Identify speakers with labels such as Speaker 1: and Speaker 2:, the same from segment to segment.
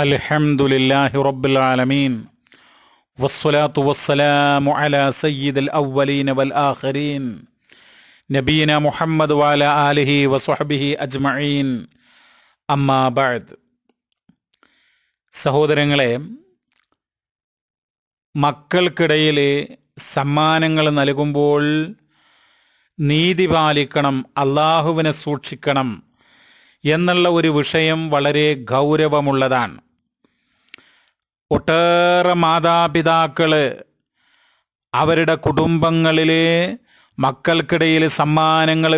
Speaker 1: അൽഹംദുലില്ലാഹി റബ്ബിൽ ആലമീൻ. വസ്സലാത്തു വസ്സലാമു അലാ സയ്യിദുൽ അവ്വലീന വൽ ആഖിരീൻ. നബീന മുഹമ്മദ് വാല ആലിഹി വസ്വഹബിഹി അജ്മഈൻ. അമ്മാ ബഅദ്. സഹോദരങ്ങളെ മക്കൾക്കിടയിൽ സമ്മാനങ്ങൾ നൽകുമ്പോൾ നീതി പാലിക്കണം അള്ളാഹുവിനെ സൂക്ഷിക്കണം എന്നുള്ള ഒരു വിഷയം വളരെ ഗൗരവമുള്ളതാണ്. ഒട്ടേറെ മാതാപിതാക്കൾ അവരുടെ കുടുംബങ്ങളിൽ മക്കൾക്കിടയിൽ സമ്മാനങ്ങൾ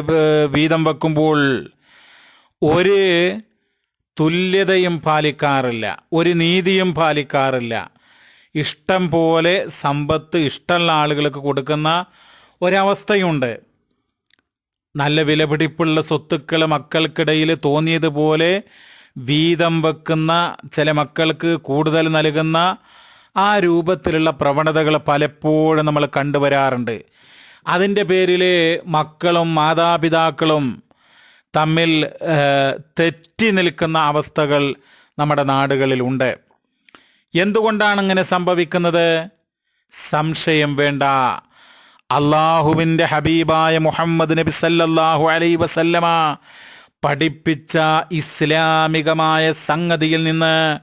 Speaker 1: വീതം വെക്കുമ്പോൾ ഒരു തുല്യതയും പാലിക്കാറില്ല ഒരു നീതിയും പാലിക്കാറില്ല. ഇഷ്ടം പോലെ സമ്പത്ത് ഇഷ്ടമുള്ള ആളുകൾക്ക് കൊടുക്കുന്ന ഒരവസ്ഥയുണ്ട്. നല്ല വിലപിടിപ്പുള്ള സ്വത്തുക്കൾ മക്കൾക്കിടയിൽ തോന്നിയതുപോലെ വീതം വെക്കുന്ന ചില മക്കൾക്ക് കൂടുതൽ നൽകുന്ന ആ രൂപത്തിലുള്ള പ്രവണതകൾ പലപ്പോഴും നമ്മൾ കണ്ടുവരാറുണ്ട്. അതിന്റെ പേരിൽ മക്കളും മാതാപിതാക്കളും തമ്മിൽ തെറ്റി നിൽക്കുന്ന അവസ്ഥകൾ നമ്മുടെ നാടുകളിൽ ഉണ്ട് എന്തുകൊണ്ടാണ് ഇങ്ങനെ സംഭവിക്കുന്നത്? സംശയം വേണ്ട. അള്ളാഹുവിന്റെ ഹബീബായ മുഹമ്മദ് നബി സല്ലല്ലാഹു അലൈ വസല്ലമ പഠിപ്പിച്ച ഇസ്ലാമികമായ സംഗതിയിൽ നിന്ന്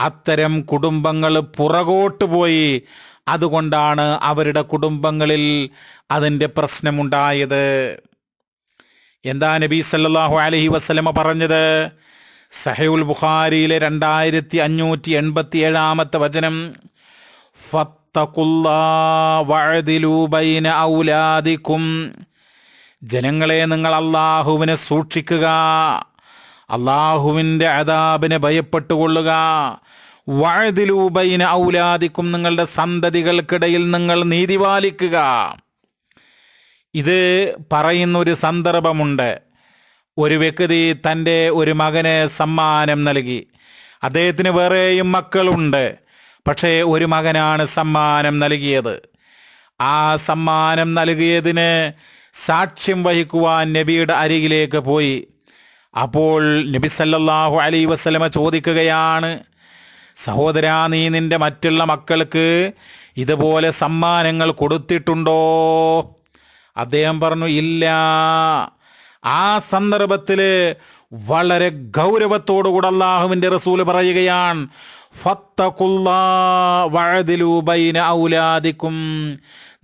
Speaker 1: അത്തരം കുടുംബങ്ങൾ പുറകോട്ട് പോയി. അതുകൊണ്ടാണ് അവരുടെ കുടുംബങ്ങളിൽ അതിന്റെ പ്രശ്നമുണ്ടായത്. എന്താ നബി സല്ലാഹു അലഹി വസ്ലമ പറഞ്ഞത്? സഹയുൽ ബുഖാരിയിലെ രണ്ടായിരത്തി അഞ്ഞൂറ്റി എൺപത്തി ഏഴാമത്തെ വചനം ഔലാദിക്കും ജനങ്ങളെ നിങ്ങൾ അള്ളാഹുവിനെ സൂക്ഷിക്കുക. അള്ളാഹുവിന്റെ അതാബിനെ ഭയപ്പെട്ടുകൊള്ളുക. വഴുതിലൂബൈന ഔലാദിക്കും നിങ്ങളുടെ സന്തതികൾക്കിടയിൽ നിങ്ങൾ നീതി പാലിക്കുക. ഇത് പറയുന്ന ഒരു സന്ദർഭമുണ്ട്. ഒരു വ്യക്തി തന്റെ ഒരു മകന് സമ്മാനം നൽകി. അദ്ദേഹത്തിന് വേറെയും മക്കളുണ്ട്. പക്ഷേ ഒരു മകനാണ് സമ്മാനം നൽകിയത്. ആ സമ്മാനം നൽകിയതിന് സാക്ഷ്യം വഹിക്കുവാൻ നബിയുടെ അരികിലേക്ക് പോയി. അപ്പോൾ നബി സല്ലല്ലാഹു അലൈ വസ്ലമ ചോദിക്കുകയാണ് സഹോദര നീ നിന്റെ മറ്റുള്ള മക്കൾക്ക് ഇതുപോലെ സമ്മാനങ്ങൾ കൊടുത്തിട്ടുണ്ടോ? അദ്ദേഹം പറഞ്ഞു ഇല്ല. ആ സന്ദർഭത്തിൽ വളരെ ഗൗരവത്തോടുകൂടെ അള്ളാഹുവിന്റെ റസൂൽ പറയുകയാണ് ഔലാദിക്കും.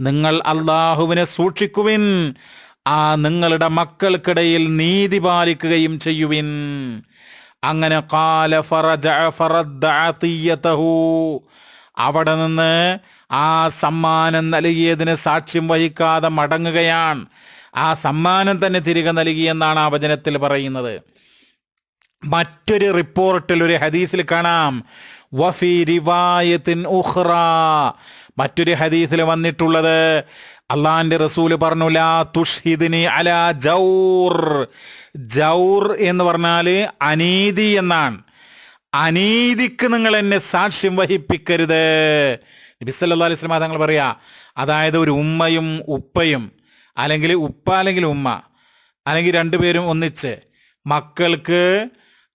Speaker 1: നിങ്ങൾ അള്ളാഹുവിനെ സൂക്ഷിക്കുവിൻ. ആ നിങ്ങളുടെ മക്കൾക്കിടയിൽ നീതി പാലിക്കുകയും ചെയ്യുവിൻ. അങ്ങനെ കാല അവിടെ നിന്ന് ആ സമ്മാനം നൽകിയതിന് സാക്ഷ്യം വഹിക്കാതെ മടങ്ങുകയാണ്. ആ സമ്മാനം തന്നെ തിരികെ നൽകിയെന്നാണ് ആ വചനത്തിൽ പറയുന്നത്. മറ്റൊരു റിപ്പോർട്ടിൽ ഒരു ഹദീസിൽ കാണാം. വഫി ഉഹ്റ മറ്റൊരു ഹദീസിൽ വന്നിട്ടുള്ളത് അള്ളാന്റെ റസൂൽ പറഞ്ഞു ലാ തുഷ്ഹിദിനി അല ജൗർ. ജൗർ എന്ന് പറഞ്ഞാൽ അനീതി എന്നാണ്. അനീതിക്ക് നിങ്ങൾ എന്നെ സാക്ഷ്യം വഹിപ്പിക്കരുത്. നബി അലൈഹി തങ്ങൾ പറയാ അതായത് ഒരു ഉമ്മയും ഉപ്പയും അല്ലെങ്കിൽ ഉപ്പ അല്ലെങ്കിൽ ഉമ്മ അല്ലെങ്കിൽ രണ്ടുപേരും ഒന്നിച്ച് മക്കൾക്ക്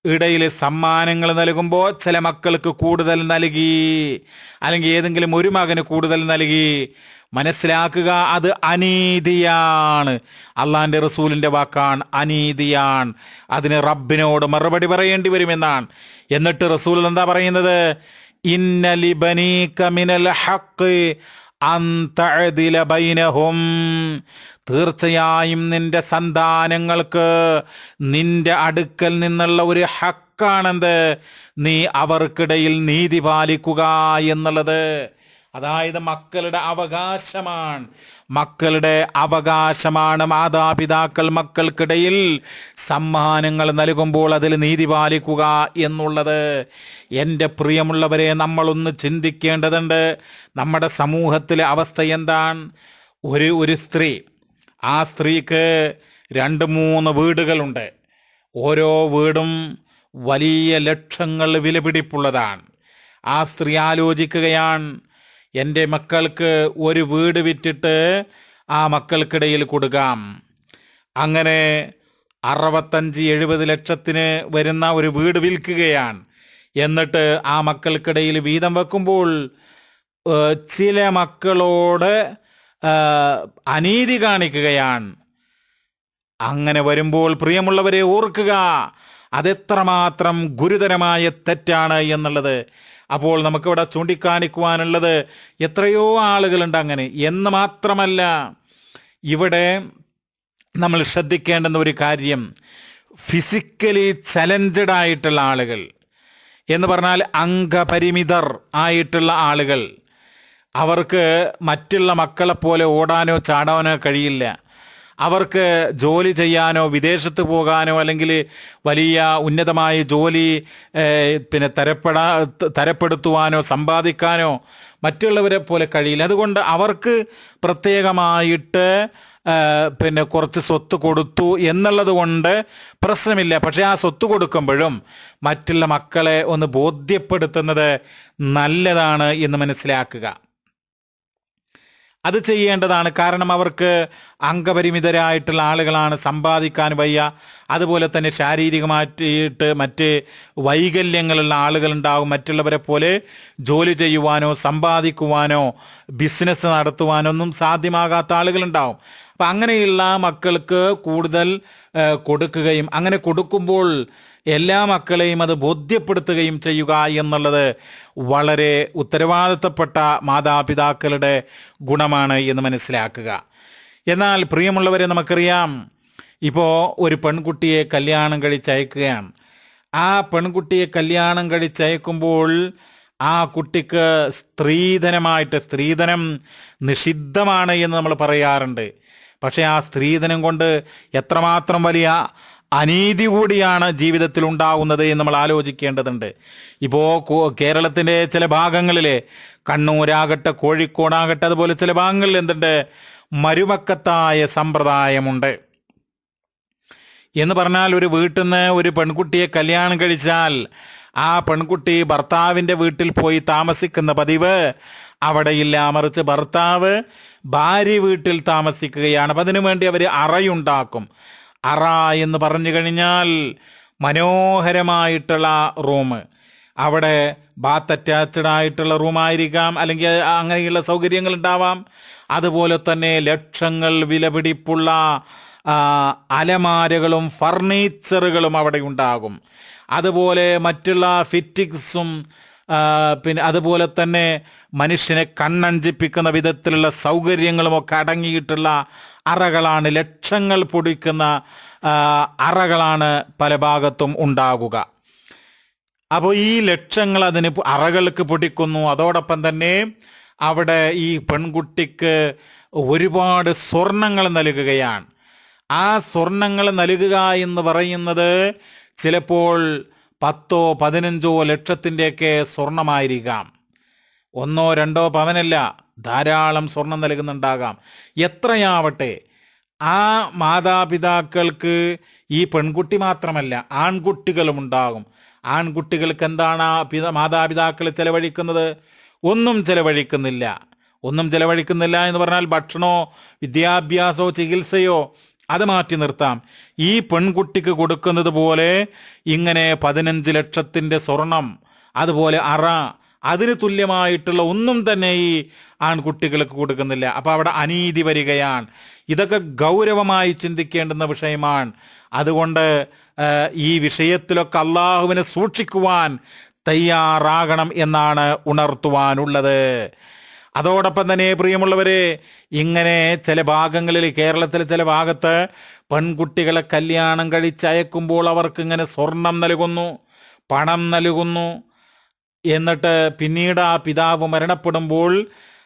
Speaker 1: ഇടയിൽ സമ്മാനങ്ങൾ നൽകുമ്പോൾ ചില മക്കൾക്ക് കൂടുതൽ നൽകി. അല്ലെങ്കിൽ ഏതെങ്കിലും ഒരു മകന് കൂടുതൽ നൽകി. മനസ്സിലാക്കുക അത് അനീതിയാണ്. അള്ളാന്റെ റസൂലിന്റെ വാക്കാണ് അനീതിയാണ്. അതിന് റബ്ബിനോട് മറുപടി പറയേണ്ടി വരുമെന്നാണ്. എന്നിട്ട് റസൂൽ എന്താ പറയുന്നത്? തീർച്ചയായും നിന്റെ സന്താനങ്ങൾക്ക് നിന്റെ അടുക്കൽ നിന്നുള്ള ഒരു ഹക്കാണെന്ത്? നീ അവർക്കിടയിൽ നീതി പാലിക്കുക എന്നുള്ളത്. അതായത് മക്കളുടെ അവകാശമാണ്. മക്കളുടെ അവകാശമാണ് മാതാപിതാക്കൾ മക്കൾക്കിടയിൽ സമ്മാനങ്ങൾ നൽകുമ്പോൾ അതിൽ നീതി പാലിക്കുക എന്നുള്ളത്. എന്റെ പ്രിയമുള്ളവരെ നമ്മളൊന്ന് ചിന്തിക്കേണ്ടതുണ്ട്. നമ്മുടെ സമൂഹത്തിലെ അവസ്ഥ എന്താണ്? ഒരു ഒരു സ്ത്രീ. ആ സ്ത്രീക്ക് രണ്ട് മൂന്ന് വീടുകളുണ്ട്. ഓരോ വീടും വലിയ ലക്ഷങ്ങൾ വിലപിടിപ്പുള്ളതാണ്. ആ സ്ത്രീ ആലോചിക്കുകയാണ് എന്റെ മക്കൾക്ക് ഒരു വീട് വിറ്റിട്ട് ആ മക്കൾക്കിടയിൽ കൊടുക്കാം. അങ്ങനെ അറുപത്തഞ്ച് എഴുപത് ലക്ഷത്തിന് വരുന്ന ഒരു വീട് വിൽക്കുകയാണ്. എന്നിട്ട് ആ മക്കൾക്കിടയിൽ വീതം വെക്കുമ്പോൾ ചില മക്കളോട് അനീതി കാണിക്കുകയാണ്. അങ്ങനെ വരുമ്പോൾ പ്രിയമുള്ളവരെ ഓർക്കുക അതെത്രമാത്രം ഗുരുതരമായ തെറ്റാണ് എന്നുള്ളത്. അപ്പോൾ നമുക്കിവിടെ ചൂണ്ടിക്കാണിക്കുവാനുള്ളത് എത്രയോ ആളുകളുണ്ട് അങ്ങനെ. എന്ന് മാത്രമല്ല ഇവിടെ നമ്മൾ ശ്രദ്ധിക്കേണ്ടുന്ന ഒരു കാര്യം ഫിസിക്കലി ചലഞ്ചഡ് ആയിട്ടുള്ള ആളുകൾ എന്ന് പറഞ്ഞാൽ അംഗപരിമിതർ ആയിട്ടുള്ള ആളുകൾ അവർക്ക് മറ്റുള്ള മക്കളെപ്പോലെ ഓടാനോ ചാടാനോ കഴിയില്ല. അവർക്ക് ജോലി ചെയ്യാനോ വിദേശത്ത് പോകാനോ അല്ലെങ്കിൽ വലിയ ഉന്നതമായ ജോലി പിന്നെ തരപ്പെടാ തരപ്പെടുത്തുവാനോ സമ്പാദിക്കാനോ മറ്റുള്ളവരെ പോലെ കഴിയില്ല. അതുകൊണ്ട് അവർക്ക് പ്രത്യേകമായിട്ട് പിന്നെ കുറച്ച് സ്വത്ത് കൊടുത്തു എന്നുള്ളത് കൊണ്ട് പ്രശ്നമില്ല. പക്ഷെ ആ സ്വത്ത് കൊടുക്കുമ്പോഴും മറ്റുള്ള മക്കളെ ഒന്ന് ബോധ്യപ്പെടുത്തുന്നത് നല്ലതാണ് എന്ന് മനസ്സിലാക്കുക. അത് ചെയ്യേണ്ടതാണ്. കാരണം അവർക്ക് അംഗപരിമിതരായിട്ടുള്ള ആളുകളാണ് സമ്പാദിക്കാൻ വയ്യ. അതുപോലെ തന്നെ ശാരീരികമായിട്ട് മറ്റ് വൈകല്യങ്ങളുള്ള ആളുകളുണ്ടാകും മറ്റുള്ളവരെ പോലെ ജോലി ചെയ്യുവാനോ സമ്പാദിക്കുവാനോ ബിസിനസ് നടത്തുവാനോ ഒന്നും സാധ്യമാകാത്ത ആളുകളുണ്ടാവും. അപ്പം അങ്ങനെയുള്ള മക്കൾക്ക് കൂടുതൽ കൊടുക്കുകയും അങ്ങനെ കൊടുക്കുമ്പോൾ എല്ലാ മക്കളെയും അത് ബോധ്യപ്പെടുത്തുകയും ചെയ്യുക എന്നുള്ളത് വളരെ ഉത്തരവാദിത്തപ്പെട്ട മാതാപിതാക്കളുടെ ഗുണമാണ് എന്ന് മനസ്സിലാക്കുക. എന്നാൽ പ്രിയമുള്ളവരെ നമുക്കറിയാം ഇപ്പോൾ ഒരു പെൺകുട്ടിയെ കല്യാണം കഴിച്ചയക്കുകയാണ്. ആ പെൺകുട്ടിയെ കല്യാണം കഴിച്ചയക്കുമ്പോൾ ആ കുട്ടിക്ക് സ്ത്രീധനമായിട്ട് സ്ത്രീധനം നിഷിദ്ധമാണ് എന്ന് നമ്മൾ പറയാറുണ്ട്. പക്ഷേ ആ സ്ത്രീധനം കൊണ്ട് എത്രമാത്രം വലിയ അനീതി കൂടിയാണ് ജീവിതത്തിൽ ഉണ്ടാകുന്നത് എന്ന് നമ്മൾ ആലോചിക്കേണ്ടതുണ്ട്. ഇപ്പോൾ കേരളത്തിന്റെ ചില ഭാഗങ്ങളിൽ കണ്ണൂരാകട്ടെ കോഴിക്കോടാകട്ടെ അതുപോലെ ചില ഭാഗങ്ങളിൽ എന്തുണ്ട്? മരുമക്കത്തായ സമ്പ്രദായമുണ്ട്. എന്ന് പറഞ്ഞാൽ ഒരു വീട്ടിൽ നിന്ന് ഒരു പെൺകുട്ടിയെ കല്യാണം കഴിച്ചാൽ ആ പെൺകുട്ടി ഭർത്താവിന്റെ വീട്ടിൽ പോയി താമസിക്കുന്ന പതിവ് അവിടെയില്ല മറിച്ച് ഭർത്താവ് ഭാര്യ വീട്ടിൽ താമസിക്കുകയാണ്. അപ്പം അതിനു വേണ്ടി അവർ അറയുണ്ടാക്കും. അറ എന്ന് പറഞ്ഞു കഴിഞ്ഞാൽ മനോഹരമായിട്ടുള്ള റൂം. അവിടെ ബാത്ത് അറ്റാച്ച്ഡ് ആയിട്ടുള്ള റൂമായിരിക്കാം അല്ലെങ്കിൽ അങ്ങനെയുള്ള സൗകര്യങ്ങൾ ഉണ്ടാവാം. അതുപോലെ തന്നെ ലക്ഷങ്ങൾ വിലപിടിപ്പുള്ള അലമാരകളും ഫർണിച്ചറുകളും അവിടെ ഉണ്ടാകും. അതുപോലെ മറ്റുള്ള ഫിറ്റിക്സും പിന്നെ അതുപോലെ തന്നെ മനുഷ്യനെ കണ്ണഞ്ചിപ്പിക്കുന്ന വിധത്തിലുള്ള സൗകര്യങ്ങളും ഒക്കെ അടങ്ങിയിട്ടുള്ള അറകളാണ് ലക്ഷങ്ങൾ പൊടിക്കുന്ന അറകളാണ് പല ഭാഗത്തും ഉണ്ടാകുക. അപ്പോൾ ഈ ലക്ഷങ്ങൾ അതിന് അറകൾക്ക് പൊടിക്കുന്നു. അതോടൊപ്പം തന്നെ അവിടെ ഈ പെൺകുട്ടിക്ക് ഒരുപാട് സ്വർണങ്ങൾ നൽകുകയാണ്. ആ സ്വർണങ്ങൾ നൽകുക എന്ന് പറയുന്നത് ചിലപ്പോൾ പത്തോ പതിനഞ്ചോ ലക്ഷത്തിന്റെയൊക്കെ സ്വർണമായിരിക്കാം. ഒന്നോ രണ്ടോ പവനല്ല ധാരാളം സ്വർണം നൽകുന്നുണ്ടാകാം. എത്രയാവട്ടെ ആ മാതാപിതാക്കൾക്ക് ഈ പെൺകുട്ടി മാത്രമല്ല ആൺകുട്ടികളും ഉണ്ടാകും. ആൺകുട്ടികൾക്ക് എന്താണ് ആ പിത മാതാപിതാക്കൾ ചെലവഴിക്കുന്നത്? ഒന്നും ചെലവഴിക്കുന്നില്ല. ഒന്നും ചെലവഴിക്കുന്നില്ല എന്ന് പറഞ്ഞാൽ ഭക്ഷണമോ വിദ്യാഭ്യാസമോ ചികിത്സയോ അത് മാറ്റി നിർത്താം. ഈ പെൺകുട്ടിക്ക് കൊടുക്കുന്നത് പോലെ ഇങ്ങനെ പതിനഞ്ച് ലക്ഷത്തിന്റെ സ്വർണം അതുപോലെ അറ അതിന് തുല്യമായിട്ടുള്ള ഒന്നും തന്നെ ഈ ആൺകുട്ടികൾക്ക് കൊടുക്കുന്നില്ല. അപ്പോൾ അവിടെ അനീതി വരികയാണ്. ഇതൊക്കെ ഗൗരവമായി ചിന്തിക്കേണ്ടുന്ന വിഷയമാണ്. അതുകൊണ്ട് ഈ വിഷയത്തിലൊക്കെ അള്ളാഹുവിനെ സൂക്ഷിക്കുവാൻ തയ്യാറാകണം എന്നാണ് ഉണർത്തുവാനുള്ളത്. അതോടൊപ്പം തന്നെ പ്രിയമുള്ളവരെ ഇങ്ങനെ ചില ഭാഗങ്ങളിൽ കേരളത്തിലെ ചില ഭാഗത്ത് പെൺകുട്ടികളെ കല്യാണം കഴിച്ചയക്കുമ്പോൾ അവർക്ക് ഇങ്ങനെ സ്വർണം നൽകുന്നു പണം നൽകുന്നു. എന്നിട്ട് പിന്നീട് ആ പിതാവ് മരണപ്പെടുമ്പോൾ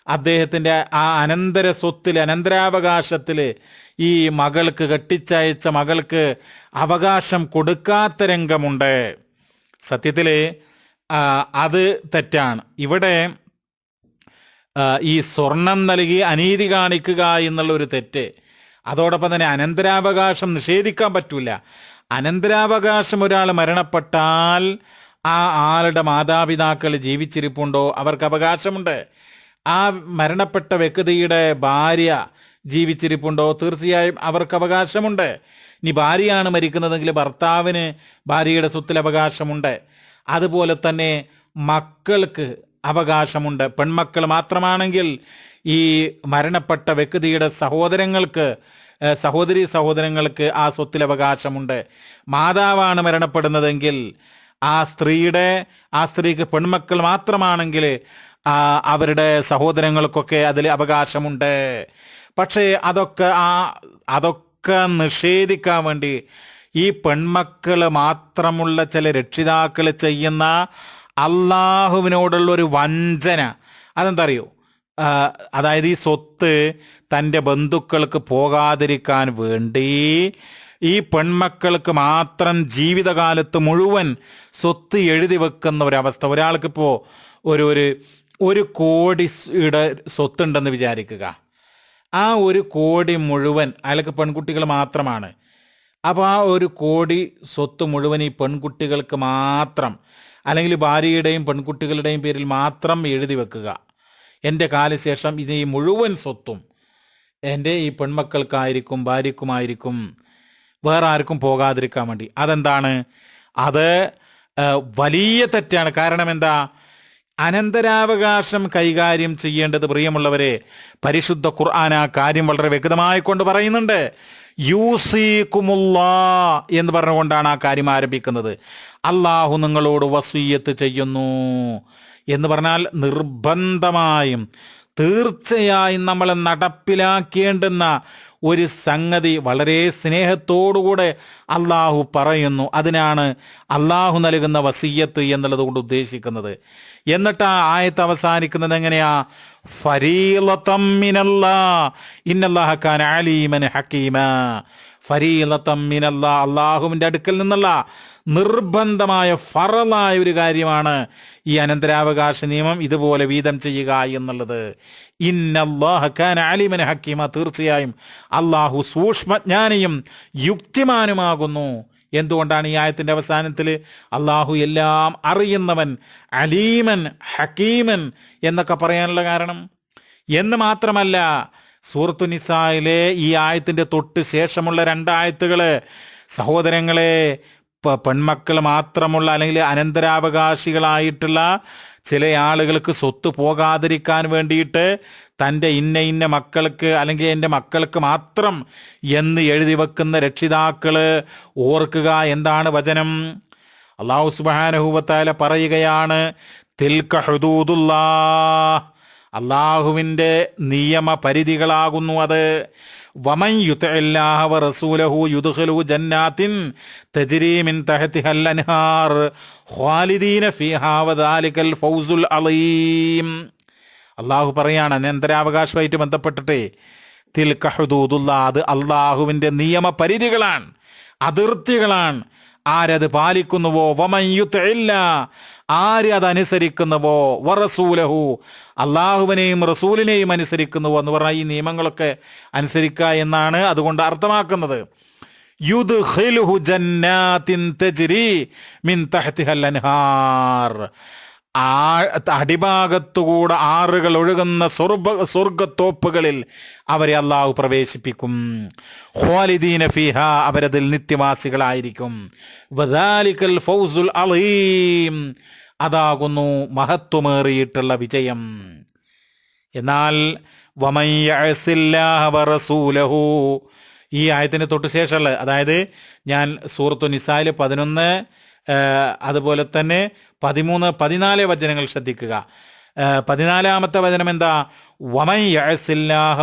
Speaker 1: അദ്ദേഹത്തിന്റെ ആ അനന്തര സ്വത്തിൽ അനന്തരാവകാശത്തിൽ ഈ മകൾക്ക് കെട്ടിച്ചയച്ച മകൾക്ക് അവകാശം കൊടുക്കാത്ത രംഗമുണ്ട്. സത്യത്തിൽ അത് തെറ്റാണ്. ഇവിടെ ഈ സ്വർണം നൽകി അനീതി കാണിക്കുക എന്നുള്ള ഒരു തെറ്റ്. അതോടൊപ്പം തന്നെ അനന്തരാവകാശം നിഷേധിക്കാൻ പറ്റൂല. അനന്തരാവകാശം ഒരാൾ മരണപ്പെട്ടാൽ ആ ആളുടെ മാതാപിതാക്കൾ ജീവിച്ചിരിപ്പുണ്ടോ? അവർക്ക് അവകാശമുണ്ട്. ആ മരണപ്പെട്ട വ്യക്തിയുടെ ഭാര്യ ജീവിച്ചിരിപ്പുണ്ടോ? തീർച്ചയായും അവർക്ക് അവകാശമുണ്ട്. ഇനി ഭാര്യയാണ് മരിക്കുന്നതെങ്കിൽ ഭർത്താവിന് ഭാര്യയുടെ സ്വത്തിൽ അവകാശമുണ്ട്. അതുപോലെ തന്നെ മക്കൾക്ക് അവകാശമുണ്ട്. പെൺമക്കൾ മാത്രമാണെങ്കിൽ ഈ മരണപ്പെട്ട വ്യക്തിയുടെ സഹോദരങ്ങൾക്ക് സഹോദരി സഹോദരങ്ങൾക്ക് ആ സ്വത്തിൽ അവകാശമുണ്ട്. മാതാവാണ് മരണപ്പെടുന്നതെങ്കിൽ ആ സ്ത്രീയുടെ ആ സ്ത്രീക്ക് പെൺമക്കൾ മാത്രമാണെങ്കിൽ അവരുടെ സഹോദരങ്ങൾക്കൊക്കെ അതിൽ അവകാശമുണ്ട്. പക്ഷേ അതൊക്കെ ആ അതൊക്കെ നിഷേധിക്കാൻ വേണ്ടി ഈ പെൺമക്കൾ മാത്രമുള്ള ചില രക്ഷിതാക്കൾ ചെയ്യുന്ന അള്ളാഹുവിനോടുള്ള ഒരു വഞ്ചന. അതെന്താ അറിയോ അതായത് ഈ സ്വത്ത് തന്റെ ബന്ധുക്കൾക്ക് പോകാതിരിക്കാൻ വേണ്ടി ഈ പെൺമക്കൾക്ക് മാത്രം ജീവിതകാലത്ത് മുഴുവൻ സ്വത്ത് എഴുതി വെക്കുന്ന ഒരവസ്ഥ. ഒരാൾക്കിപ്പോൾ ഒരു ഒരു ഒരു കോടിയുടെ സ്വത്തുണ്ടെന്ന് വിചാരിക്കുക. ആ ഒരു കോടി മുഴുവൻ അയാൾക്ക് പെൺകുട്ടികൾ മാത്രമാണ്. അപ്പോൾ ആ ഒരു കോടി സ്വത്ത് മുഴുവൻ ഈ പെൺകുട്ടികൾക്ക് മാത്രം അല്ലെങ്കിൽ ഭാര്യയുടെയും പെൺകുട്ടികളുടെയും പേരിൽ മാത്രം എഴുതി വെക്കുക. എന്റെ കാലശേഷം ഇത് ഈ മുഴുവൻ സ്വത്തും എന്റെ ഈ പെൺമക്കൾക്കായിരിക്കും ഭാര്യക്കുമായിരിക്കും വേറെ ആർക്കും പോകാതിരിക്കാൻ വേണ്ടി. അതെന്താണ്? അത് വലിയ തെറ്റാണ്. കാരണം എന്താ? അനന്തരാവകാശം കൈകാര്യം ചെയ്യേണ്ടത് പ്രിയമുള്ളവരെ പരിശുദ്ധ ഖുർആൻ ആ കാര്യം വളരെ വ്യക്തമായി കൊണ്ട് പറയുന്നുണ്ട്. യൂസീക്കുമുല്ലാ എന്ന് പറഞ്ഞുകൊണ്ടാണ് ആ കാര്യം ആരംഭിക്കുന്നത്. അള്ളാഹു നിങ്ങളോട് വസീയത്ത് ചെയ്യുന്നു എന്ന് പറഞ്ഞാൽ നിർബന്ധമായും തീർച്ചയായും നമ്മൾ നടപ്പിലാക്കേണ്ടുന്ന ഒരു സംഗതി വളരെ സ്നേഹത്തോടുകൂടെ അള്ളാഹു പറയുന്നു. അതിനാണ് അള്ളാഹു നൽകുന്ന വസീയത്ത് എന്നുള്ളത് കൊണ്ട് ഉദ്ദേശിക്കുന്നത്. എന്നിട്ട് ആ ആയത്ത് അവസാനിക്കുന്നത് എങ്ങനെയാ? ഫരീലത്തം ഇന്നല്ലാഹ അടുക്കൽ നിന്നുള്ള നിർബന്ധമായ ഫറലായ ഒരു കാര്യമാണ് ഈ അനന്തരാവകാശ നിയമം ഇതുപോലെ വീതം ചെയ്യുക എന്നുള്ളത്. ഇന്നല്ലാഹ കാന അലിമൻ ഹക്കീമ. തീർച്ചയായും അള്ളാഹു സൂക്ഷ്മജ്ഞാനിയും യുക്തിമാനുമാകുന്നു. എന്തുകൊണ്ടാണ് ഈ ആയത്തിന്റെ അവസാനത്തിൽ അള്ളാഹു എല്ലാം അറിയുന്നവൻ അലീമൻ ഹക്കീമൻ എന്നൊക്കെ പറയാനുള്ള കാരണം? എന്ന് മാത്രമല്ല സൂറത്തു നിസായിലെ ഈ ആയത്തിന്റെ തൊട്ട് ശേഷമുള്ള രണ്ടായത്തുകൾ സഹോദരങ്ങളെ പെൺമക്കൾ മാത്രമുള്ള അല്ലെങ്കിൽ അനന്തരാവകാശികളായിട്ടുള്ള ചില ആളുകൾക്ക് സ്വത്ത് പോകാതിരിക്കാൻ വേണ്ടിയിട്ട് തന്റെ ഇന്ന ഇന്ന മക്കൾക്ക് അല്ലെങ്കിൽ എന്റെ മക്കൾക്ക് മാത്രം എന്ന് എഴുതി വെക്കുന്ന രക്ഷിതാക്കൾ ഓർക്കുക എന്താണ് വചനം? അള്ളാഹു സുബാനഹുബത്താല പറയുകയാണ് തിൽക്ക ഹുദൂദുല്ലാ അള്ളാഹുവിന്റെ നിയമ പരിധികളാകുന്നു അത്. വമൻ യുതഇല്ലാഹ വറസൂലഹു യുദ്ഖിലു ജന്നാത്തിൻ തജരീമിൻ മിൻ തഹ്തിഹൽ അൻഹാർ. ഖാലിദീന ഫീഹാ വദാലികൽ ഫൗസുൽ അലീം. അള്ളാഹു പറയാണ് അനന്തരാവകാശമായിട്ട് ബന്ധപ്പെട്ടിട്ടേ തിൽ ഹുദൂദുല്ലാ അത് അള്ളാഹുവിന്റെ നിയമ പരിധികളാണ് അതിർത്തികളാണ് ആരത് പാലിക്കുന്നുവോ? വമയുത്തില്ല ആര് അനുസരിക്കുന്നുവോ? വറസൂലഹു. അള്ളാഹുവിനെയും റസൂലിനെയും അനുസരിക്കുന്നുവോ എന്ന് പറഞ്ഞാൽ ഈ നിയമങ്ങളൊക്കെ അനുസരിക്കുക എന്നാണ് അതുകൊണ്ട് അർത്ഥമാക്കുന്നത്. യുദ്ഖിലുഹു ജന്നാത്തിൻ തജ്രി മിൻ തഹ്തിഹൽ അൻഹാർ. ആ അടിഭാഗത്തുകൂടെ ആറുകൾ ഒഴുകുന്ന സ്വർഗ സ്വർഗത്തോപ്പുകളിൽ അവരെ അള്ളാഹു പ്രവേശിപ്പിക്കും. ഖാലിദീന ഫിഹ അവരതിൽ നിത്യവാസികളായിരിക്കും. ഫൗസുൽ അലീം. അതാകുന്നു മഹത്വമേറിയിട്ടുള്ള വിജയം. എന്നാൽ വറസൂലഹു. ഈ ആയത്തിന് തൊട്ട് ശേഷമുള്ള അതായത് ഞാൻ സൂറത്തു നിസായിൽ പതിനൊന്ന് അതുപോലെ തന്നെ പതിമൂന്ന് പതിനാല് വചനങ്ങൾ ശ്രദ്ധിക്കുക. പതിനാലാമത്തെ വചനം എന്താ?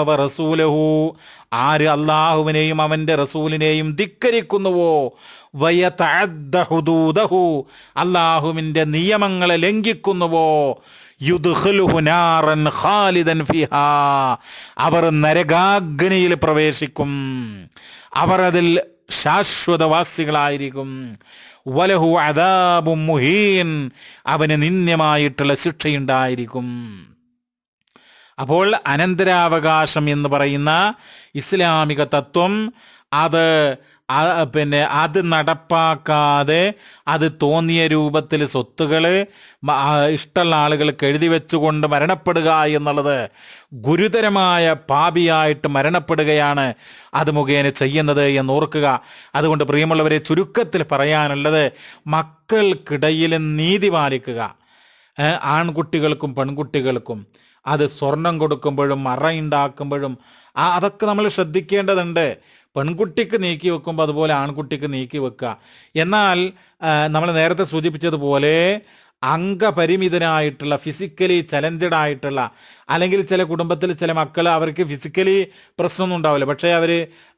Speaker 1: വറസൂലഹു ആര് അള്ളാഹുവിനെയും അവന്റെ റസൂലിനെയും ധിക്കരിക്കുന്നുവോ? വയതഅദ്ദ ഹുദൂദഹു അള്ളാഹുവിന്റെ നിയമങ്ങളെ ലംഘിക്കുന്നുവോ? ഖാലിദൻ ഫിഹാ അവർ നരകാഗ്നിയിൽ പ്രവേശിക്കും. അവർ അതിൽ ശാശ്വതവാസികളായിരിക്കും. വലഹു അദാബും മുഹീൻ. അവന് നിന്ദ്യമായിട്ടുള്ള ശിക്ഷയുണ്ടായിരിക്കും. അപ്പോൾ അനന്തരാവകാശം എന്ന് പറയുന്ന ഇസ്ലാമിക തത്വം അത് പിന്നെ അത് നടപ്പാക്കാതെ അത് തോന്നിയ രൂപത്തിൽ സ്വത്തുകൾ ഇഷ്ടമുള്ള ആളുകൾക്ക് എഴുതി വെച്ചുകൊണ്ട് മരണപ്പെടുക എന്നുള്ളത് ഗുരുതരമായ പാപിയായിട്ട് മരണപ്പെടുകയാണ് അത് മുഖേന ചെയ്യുന്നത് എന്ന് ഓർക്കുക അതുകൊണ്ട് പ്രിയമുള്ളവരെ ചുരുക്കത്തിൽ പറയാനുള്ളത് മക്കൾക്കിടയിൽ നീതി പാലിക്കുക. ആൺകുട്ടികൾക്കും പെൺകുട്ടികൾക്കും അത് സ്വർണം കൊടുക്കുമ്പോഴും മറയുണ്ടാക്കുമ്പോഴും ആ അതൊക്കെ നമ്മൾ ശ്രദ്ധിക്കേണ്ടതുണ്ട്. പെൺകുട്ടിക്ക് നീക്കി വെക്കുമ്പോൾ അതുപോലെ ആൺകുട്ടിക്ക് നീക്കി വെക്കുക. എന്നാൽ നമ്മൾ നേരത്തെ സൂചിപ്പിച്ചതുപോലെ അംഗപരിമിതനായിട്ടുള്ള ഫിസിക്കലി ചലഞ്ചഡ് ആയിട്ടുള്ള അല്ലെങ്കിൽ ചില കുടുംബത്തിൽ ചില മക്കൾ അവർക്ക് ഫിസിക്കലി പ്രശ്നമൊന്നും ഉണ്ടാവില്ല. പക്ഷേ അവർ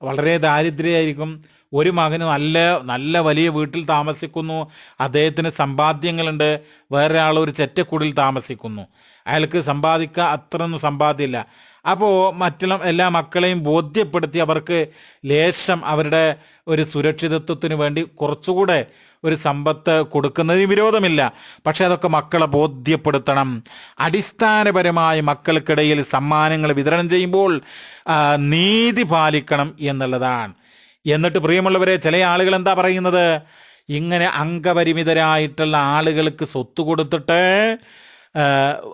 Speaker 1: വളരെ ദാരിദ്ര്യമായിരിക്കും ഒരു മകന് നല്ല നല്ല വലിയ വീട്ടിൽ താമസിക്കുന്നു. അദ്ദേഹത്തിന് സമ്പാദ്യങ്ങളുണ്ട്. വേറെ ആൾ ഒരു ചെറ്റക്കുടിൽ താമസിക്കുന്നു. അയാൾക്ക് സമ്പാദിക്കുക അത്രയൊന്നും സമ്പാദ്യമില്ല. അപ്പോൾ മറ്റുള്ള എല്ലാ മക്കളെയും ബോധ്യപ്പെടുത്തി അവർക്ക് ലേശം അവരുടെ ഒരു സുരക്ഷിതത്വത്തിന് വേണ്ടി കുറച്ചുകൂടെ ഒരു സമ്പത്ത് കൊടുക്കുന്നതിന് വിരോധമില്ല. പക്ഷേ അതൊക്കെ മക്കളെ ബോധ്യപ്പെടുത്തണം. അടിസ്ഥാനപരമായി മക്കൾക്കിടയിൽ സമ്മാനങ്ങൾ വിതരണം ചെയ്യുമ്പോൾ നീതി പാലിക്കണം എന്നുള്ളതാണ്. എന്നിട്ട് പ്രിയമുള്ളവരെ ചില ആളുകൾ എന്താ പറയുന്നത്? ഇങ്ങനെ അംഗപരിമിതരായിട്ടുള്ള ആളുകൾക്ക് സ്വത്ത് കൊടുത്തിട്ട്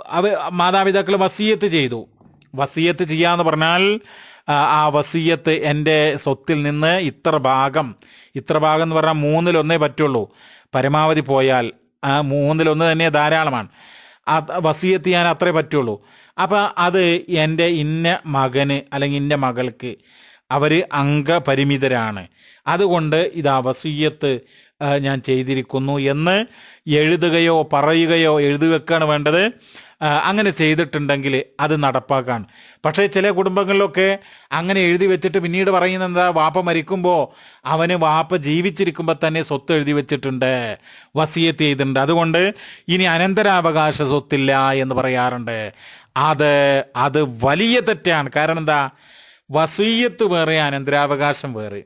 Speaker 1: അവ മാതാപിതാക്കൾ വസീയത്ത് ചെയ്തു. വസീയത്ത് ചെയ്യാന്ന് പറഞ്ഞാൽ ആ, വസീയത്ത് എന്റെ സ്വത്തിൽ നിന്ന് ഇത്ര ഭാഗം ഇത്ര ഭാഗം എന്ന് പറഞ്ഞാൽ മൂന്നിലൊന്നേ പറ്റുള്ളൂ. പരമാവധി പോയാൽ ആ മൂന്നിലൊന്ന് തന്നെ ധാരാളമാണ്. ആ വസീയത്ത് ഞാൻ അത്രേ പറ്റുള്ളൂ. അപ്പം അത് എന്റെ ഇന്ന മകന് അല്ലെങ്കിൽ ഇന്ന മകൾക്ക് അവർ അംഗപരിമിതരാണ്. അതുകൊണ്ട് ഇത് വസീയത്ത് ഞാൻ ചെയ്തിരിക്കുന്നു എന്ന് എഴുതുകയോ പറയുകയോ എഴുതി വെക്കുകയാണ് വേണ്ടത് അങ്ങനെ ചെയ്തിട്ടുണ്ടെങ്കിൽ അത് നടപ്പാക്കാൻ. പക്ഷേ ചില കുടുംബങ്ങളിലൊക്കെ അങ്ങനെ എഴുതി വെച്ചിട്ട് പിന്നീട് പറയുന്നത് എന്താ വാപ്പ മരിക്കുമ്പോൾ അവന് വാപ്പ ജീവിച്ചിരിക്കുമ്പോൾ തന്നെ സ്വത്ത് എഴുതി വെച്ചിട്ടുണ്ട്. വസിയത്ത് ചെയ്തിട്ടുണ്ട്. അതുകൊണ്ട് ഇനി അനന്തരാവകാശ സ്വത്തില്ല എന്ന് പറയാറുണ്ട്. അത് അത് വലിയ തെറ്റാണ്. കാരണം എന്താ? വസീയത്ത് വേറെ അനന്തരാവകാശം വേറെ.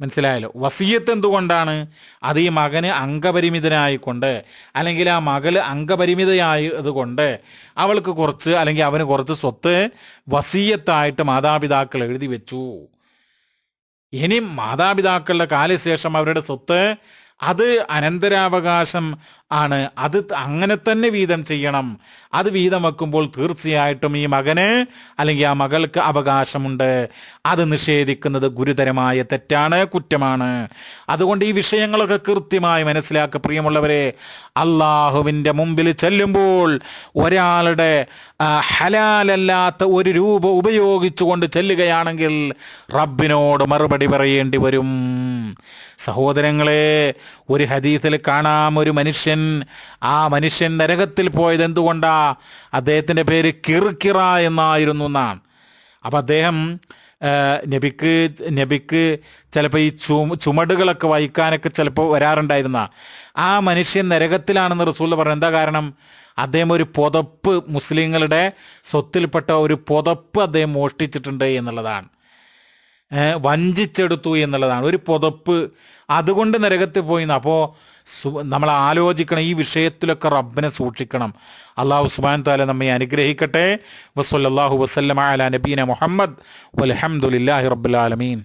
Speaker 1: മനസ്സിലായല്ലോ. വസീയത്ത് എന്തുകൊണ്ടാണ്? അത് ഈ മകന് അംഗപരിമിതനായിക്കൊണ്ട് അല്ലെങ്കിൽ ആ മകൾ അംഗപരിമിതയായതുകൊണ്ട് അവൾക്ക് കുറച്ച് അല്ലെങ്കിൽ അവന് കുറച്ച് സ്വത്ത് വസീയത്തായിട്ട് മാതാപിതാക്കൾ എഴുതി വെച്ചു. ഇനി മാതാപിതാക്കളുടെ കാലശേഷം അവരുടെ സ്വത്ത് അത് അനന്തരാവകാശം ആണ്. അത് അങ്ങനെ തന്നെ വീതം ചെയ്യണം. അത് വീതം വെക്കുമ്പോൾ തീർച്ചയായിട്ടും ഈ മകന് അല്ലെങ്കിൽ ആ മകൾക്ക് അവകാശമുണ്ട്. അത് നിഷേധിക്കുന്നത് ഗുരുതരമായ തെറ്റാണ് കുറ്റമാണ്. അതുകൊണ്ട് ഈ വിഷയങ്ങളൊക്കെ കൃത്യമായി മനസ്സിലാക്കുക പ്രിയമുള്ളവരെ അള്ളാഹുവിന്റെ മുമ്പിൽ ചെല്ലുമ്പോൾ ഒരാളുടെ ഹലാലല്ലാത്ത ഒരു രൂപ ഉപയോഗിച്ചുകൊണ്ട് ചെല്ലുകയാണെങ്കിൽ റബ്ബിനോട് മറുപടി പറയേണ്ടി വരും. സഹോദരങ്ങളെ ഒരു ഹദീസിൽ കാണാം ഒരു മനുഷ്യൻ ആ മനുഷ്യൻ നരകത്തിൽ പോയത് എന്തുകൊണ്ടാ? അദ്ദേഹത്തിന്റെ പേര് കിർക്കിറ എന്നായിരുന്നു എന്നാണ്. അപ്പം അദ്ദേഹം നബിക്ക് നബിക്ക് ചിലപ്പോൾ ഈ ചു ചുമടുകളൊക്കെ വഹിക്കാനൊക്കെ ചിലപ്പോൾ വരാറുണ്ടായിരുന്ന. ആ മനുഷ്യൻ നരകത്തിലാണെന്ന് റസൂൽ പറഞ്ഞു. എന്താ കാരണം? അദ്ദേഹം ഒരു പുതപ്പ് മുസ്ലിങ്ങളുടെ സ്വത്തിൽപ്പെട്ട ഒരു പുതപ്പ് അദ്ദേഹം മോഷ്ടിച്ചിട്ടുണ്ട് എന്നുള്ളതാണ്. വഞ്ചിച്ചെടുത്തു എന്നുള്ളതാണ്. ഒരു പുതപ്പ് അതുകൊണ്ട് നരകത്തിൽ പോയി അപ്പോൾ നമ്മൾ ആലോചിക്കണം ഈ വിഷയത്തിലൊക്കെ റബ്ബിനെ സൂക്ഷിക്കണം. അള്ളാഹു സുബാൻ താല നമ്മെ അനുഗ്രഹിക്കട്ടെ. വസല്ലാഹു വസ്ലം അല നബീന മുഹമ്മദ്. വലഹമുല്ലാഹി റബ്ബുലാലമീൻ